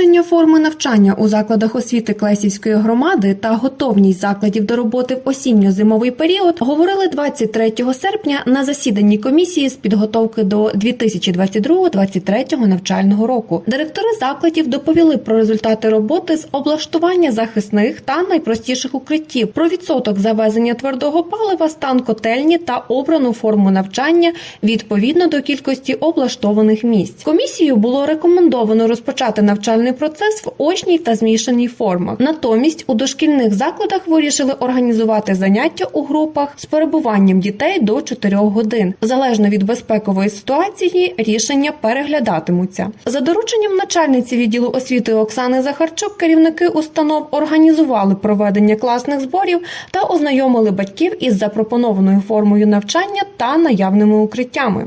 Визначення форми навчання у закладах освіти Клесівської громади та готовність закладів до роботи в осінньо-зимовий період говорили 23 серпня на засіданні комісії з підготовки до 2022-2023 навчального року. Директори закладів доповіли про результати роботи з облаштування захисних та найпростіших укриттів, про відсоток завезення твердого палива, стан котельні та обрану форму навчання відповідно до кількості облаштованих місць. Комісію було рекомендовано розпочати навчальний процес в очній та змішаній формах. Натомість у дошкільних закладах вирішили організувати заняття у групах з перебуванням дітей до 4 годин. Залежно від безпекової ситуації, рішення переглядатимуться. За дорученням начальниці відділу освіти Оксани Захарчук, керівники установ організували проведення класних зборів та ознайомили батьків із запропонованою формою навчання та наявними укриттями.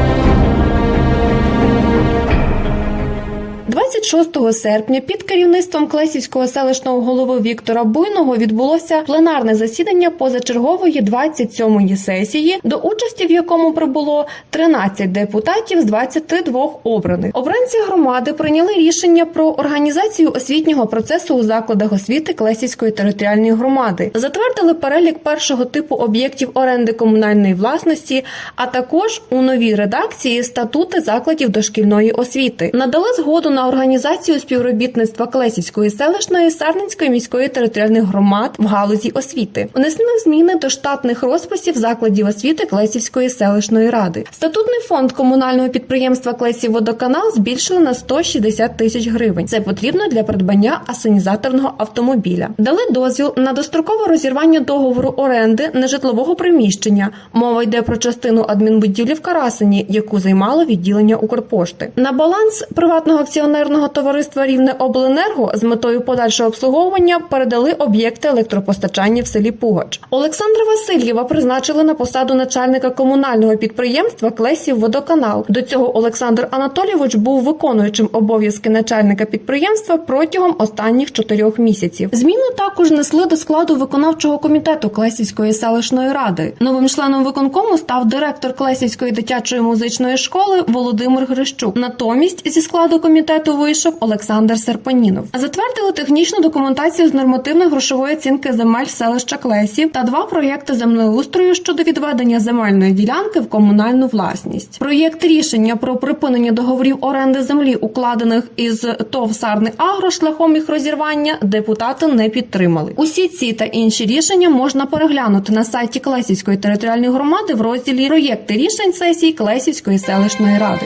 26 серпня під керівництвом Клесівського селищного голови Віктора Буйного відбулося пленарне засідання позачергової 27-ї сесії, до участі в якому прибуло 13 депутатів з 22 обраних. Обранці громади прийняли рішення про організацію освітнього процесу у закладах освіти Клесівської територіальної громади, затвердили перелік першого типу об'єктів оренди комунальної власності, а також у новій редакції статути закладів дошкільної освіти. Надали згоду на організацію співробітництва Клесівської селищної Сарненської міської територіальних громад в галузі освіти. Внесли зміни до штатних розписів закладів освіти Клесівської селищної ради. Статутний фонд комунального підприємства Клесівводоканал збільшили на 160 тисяч гривень. Це потрібно для придбання асенізаторного автомобіля. Дали дозвіл на дострокове розірвання договору оренди нежитлового приміщення. Мова йде про частину адмінбудівлі в Карасині, яку займало відділення Укрпошти. На баланс приватного акціонерного товариства Рівне Обленерго з метою подальшого обслуговування передали об'єкти електропостачання в селі Пугач. Олександра Васильєва призначили на посаду начальника комунального підприємства Клесів Водоканал. До цього Олександр Анатолійович був виконуючим обов'язки начальника підприємства протягом останніх чотирьох місяців. Зміни також несли до складу виконавчого комітету Клесівської селищної ради. Новим членом виконкому став директор Клесівської дитячої музичної школи Володимир Грищук. Натомість зі складу комітету вийшов Олександр Серпанінов. Затвердили технічну документацію з нормативно-грошової оцінки земель селища Клесів та два проєкти землеустрою щодо відведення земельної ділянки в комунальну власність. Проєкт рішення про припинення договорів оренди землі, укладених із ТОВ «Сарни Агро» шляхом їх розірвання, депутати не підтримали. Усі ці та інші рішення можна переглянути на сайті Клесівської територіальної громади в розділі проєкти рішень сесії Клесівської селищної ради.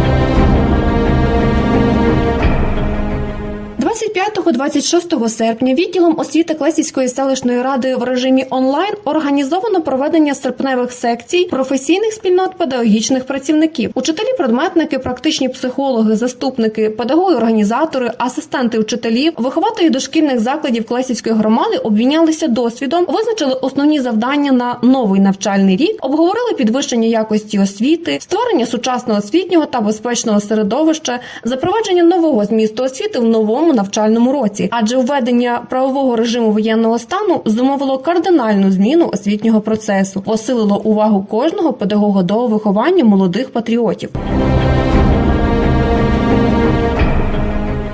25-26 серпня відділом освіти Клесівської селищної ради в режимі онлайн організовано проведення серпневих секцій професійних спільнот педагогічних працівників. Учителі, предметники, практичні психологи, заступники, педагоги, організатори, асистенти вчителів, вихователі дошкільних закладів Клесівської громади обмінялися досвідом, визначили основні завдання на новий навчальний рік, обговорили підвищення якості освіти, створення сучасного освітнього та безпечного середовища, запровадження нового змісту освіти в новому навчальному році, адже введення правового режиму воєнного стану зумовило кардинальну зміну освітнього процесу, посилило увагу кожного педагога до виховання молодих патріотів.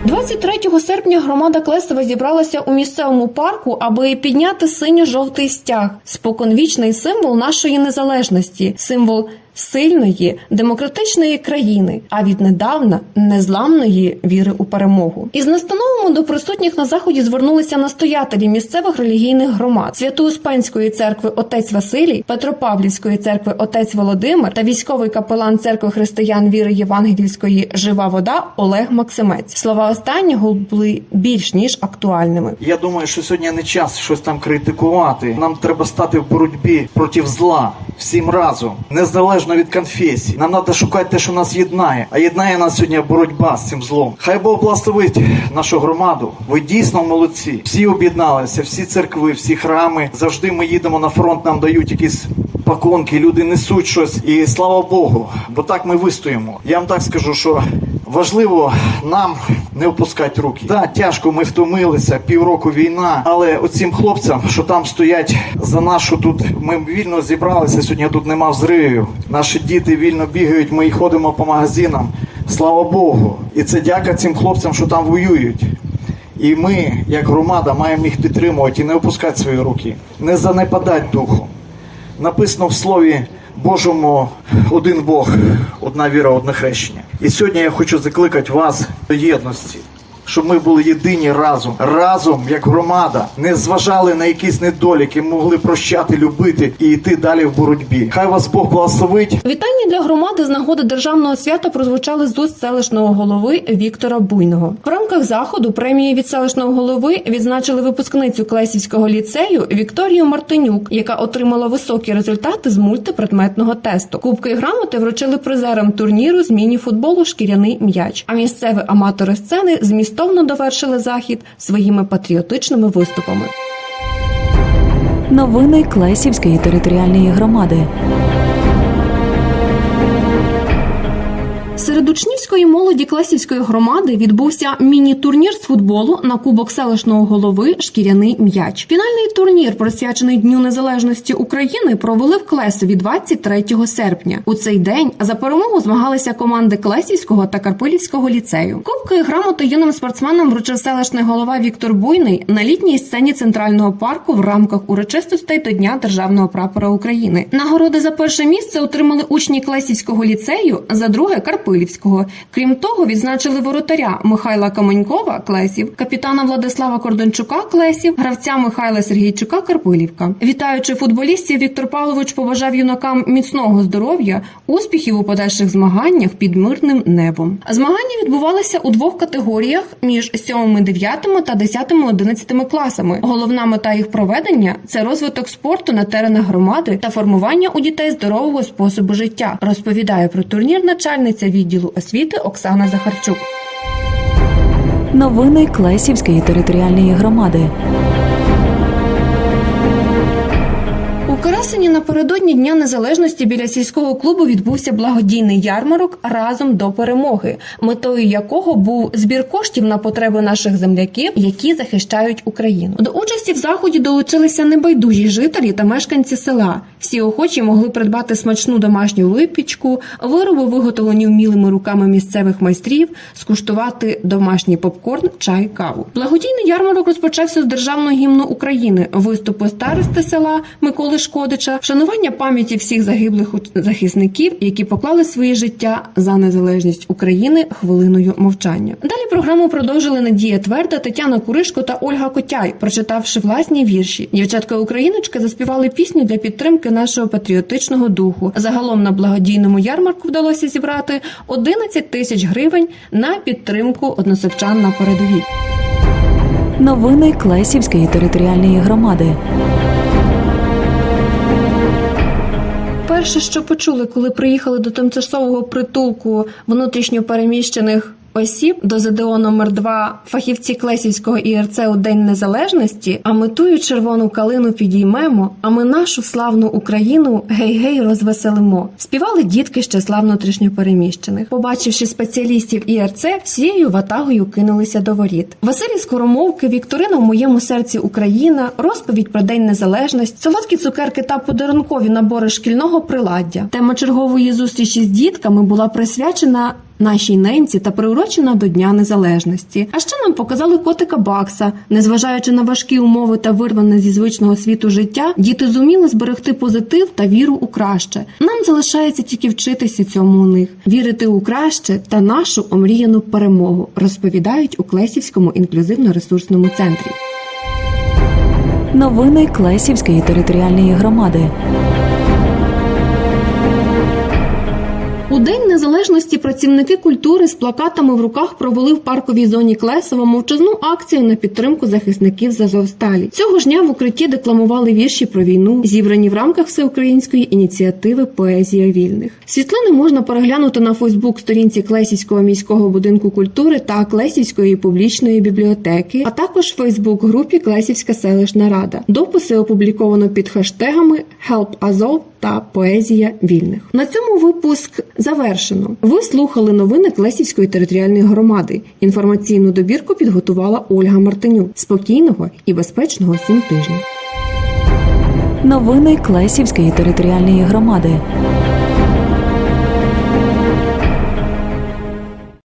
23 серпня громада Клесова зібралася у місцевому парку, аби підняти синьо-жовтий стяг, споконвічний символ нашої незалежності, символ сильної демократичної країни, а віднедавна незламної віри у перемогу. Із настановами до присутніх на заході звернулися настоятелі місцевих релігійних громад Свято-Успенської церкви отець Василій, Петропавлівської церкви отець Володимир та військовий капелан церкви християн віри Євангелівської Жива вода Олег Максимець. Слова останнього були більш ніж актуальними. Я думаю, що сьогодні не час щось там критикувати. Нам треба стати в боротьбі проти зла всім разом, незалежно від конфесій. Нам треба шукати те, що нас єднає. А єднає нас сьогодні боротьба з цим злом. Хай Бог благословить нашу громаду. Ви дійсно молодці. Всі об'єдналися, всі церкви, всі храми. Завжди ми їдемо на фронт, нам дають якісь. паконки, люди несуть щось, і слава Богу, бо так ми вистоїмо. Я вам так скажу, що Важливо нам не опускати руки. Так, тяжко, ми втомилися, півроку війна, але оцим хлопцям, що там стоять за нашу тут, ми вільно зібралися. Сьогодні тут нема взривів. Наші діти вільно бігають, ми ходимо по магазинам. Слава Богу. І це дяка цим хлопцям, що там воюють. І ми, як громада, маємо їх підтримувати і не опускати свої руки, не занепадати духом. Написано в Слові Божому один Бог, одна віра, одне хрещення. І сьогодні я хочу закликати вас до єдності, щоб ми були єдині разом, разом, як громада, не зважали на якісь недоліки, могли прощати, любити і йти далі в боротьбі. Хай вас Бог благословить. Вітання для громади з нагоди державного свята прозвучали з уст селищного голови Віктора Буйного. В рамках заходу премії від селищного голови відзначили випускницю Клесівського ліцею Вікторію Мартинюк, яка отримала високі результати з мультипредметного тесту. Кубки і грамоти вручили призерам турніру з міні-футболу Шкіряний м'яч. А місцеві аматори сцени змістовно довершили захід своїми патріотичними виступами. Новини Клесівської територіальної громади. Серед учнівської молоді Клесівської громади відбувся міні-турнір з футболу на кубок селищного голови Шкіряний м'яч. Фінальний турнір, присвячений Дню Незалежності України, провели в Клесові 23 серпня. У цей день за перемогу змагалися команди Клесівського та Карпилівського ліцею. Кубки грамоти юним спортсменам вручив селищний голова Віктор Буйний на літній сцені центрального парку в рамках урочистостей до Дня державного прапора України. Нагороди за перше місце отримали учні Клесівського ліцею, за друге Карпилівського. Крім того, відзначили воротаря Михайла Каменькова Клесів, капітана Владислава Кордончука Клесів, гравця Михайла Сергійчука Карпилівка. Вітаючи футболістів, Віктор Павлович побажав юнакам міцного здоров'я, успіхів у подальших змаганнях під мирним небом. Змагання відбувалися у двох категоріях між 7, 9 та 10, 11 класами. Головна мета їх проведення це розвиток спорту на теренах громади та формування у дітей здорового способу життя. Розповідає про турнір начальниця відділу освіти Оксана Захарчук. Новини Клесівської територіальної громади. У Карасині напередодні Дня Незалежності біля сільського клубу відбувся благодійний ярмарок разом до перемоги, метою якого був збір коштів на потреби наших земляків, які захищають Україну. До участі в заході долучилися небайдужі жителі та мешканці села. Всі охочі могли придбати смачну домашню випічку, вироби, виготовлені вмілими руками місцевих майстрів, скуштувати домашній попкорн, чай, каву. Благодійний ярмарок розпочався з державного гімну України, виступу старости села Миколи Шкодича, вшанування пам'яті всіх загиблих захисників, які поклали своє життя за незалежність України хвилиною мовчання. Далі програму продовжили Надія Тверда, Тетяна Куришко та Ольга Котяй, прочитавши власні вірші. Дівчатка україночки заспівали пісню для підтримки нашого патріотичного духу. Загалом на благодійному ярмарку вдалося зібрати 11 тисяч гривень на підтримку односельчан на передовій. Новини Клесівської територіальної громади. Перше, що почули, коли приїхали до тимчасового притулку внутрішньопереміщених осіб до ЗДО номер 2 фахівці Клесівського ІРЦ у День Незалежності, а метую червону калину підіймемо, а ми нашу славну Україну гей-гей розвеселимо. Співали дітки з числа внутрішньопереміщених. Побачивши спеціалістів ІРЦ, всією ватагою кинулися до воріт. Веселі скоромовки, Вікторина в моєму серці Україна, розповідь про День Незалежності, солодкі цукерки та подарункові набори шкільного приладдя. Тема чергової зустрічі з дітками була присвячена нашій ненці та приурочена до Дня Незалежності. А ще нам показали котика Бакса. Незважаючи на важкі умови та вирване зі звичного світу життя, діти зуміли зберегти позитив та віру у краще. Нам залишається тільки вчитися цьому у них, вірити у краще та нашу омріяну перемогу, розповідають у Клесівському інклюзивно-ресурсному центрі. Новини Клесівської територіальної громади. У День Незалежності працівники культури з плакатами в руках провели в парковій зоні Клесова мовчазну акцію на підтримку захисників з Азовсталі. Цього ж дня в укритті декламували вірші про війну, зібрані в рамках всеукраїнської ініціативи Поезія вільних. Світлини можна переглянути на Фейсбук сторінці Клесівського міського будинку культури та Клесівської публічної бібліотеки, а також Фейсбук групі Клесівська селищна рада. Дописи опубліковано під хештегами Help Азов та Поезія вільних. На цьому випуск завершено. Ви слухали новини Клесівської територіальної громади. Інформаційну добірку підготувала Ольга Мартинюк. Спокійного і безпечного всім тижня. Новини Клесівської територіальної громади.